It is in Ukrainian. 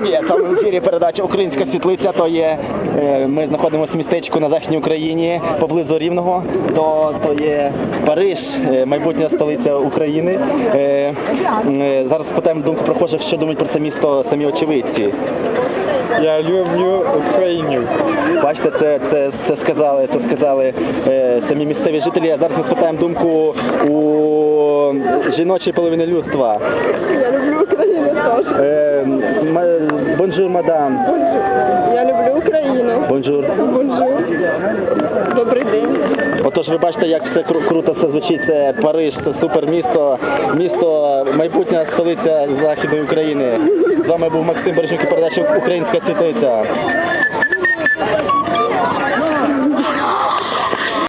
студія. Там в ефірі передача Українська світлиця. То є е, ми знаходимося в містечку на Західній Україні поблизу Рівного. То, то є Париж, е, майбутня столиця України. Е, Зараз питаємо думку прохожих, що думають про це місто самі очевидці. Я люблю Україну. Бачите, це, це, це сказали, це сказали е, самі місцеві жителі. А зараз ми спитаємо думку у жіночої половини людства. Я люблю Україну теж. Е, мадам. бонжур. Я люблю Україну. Бонжур. Бонжур. Добрий день. Отож, ви бачите, як все кру- круто все звучить. Це Париж, це супер місто, місто, майбутня столиця Західної України. З вами був Максим Бережнюк і передача Українська світлиця.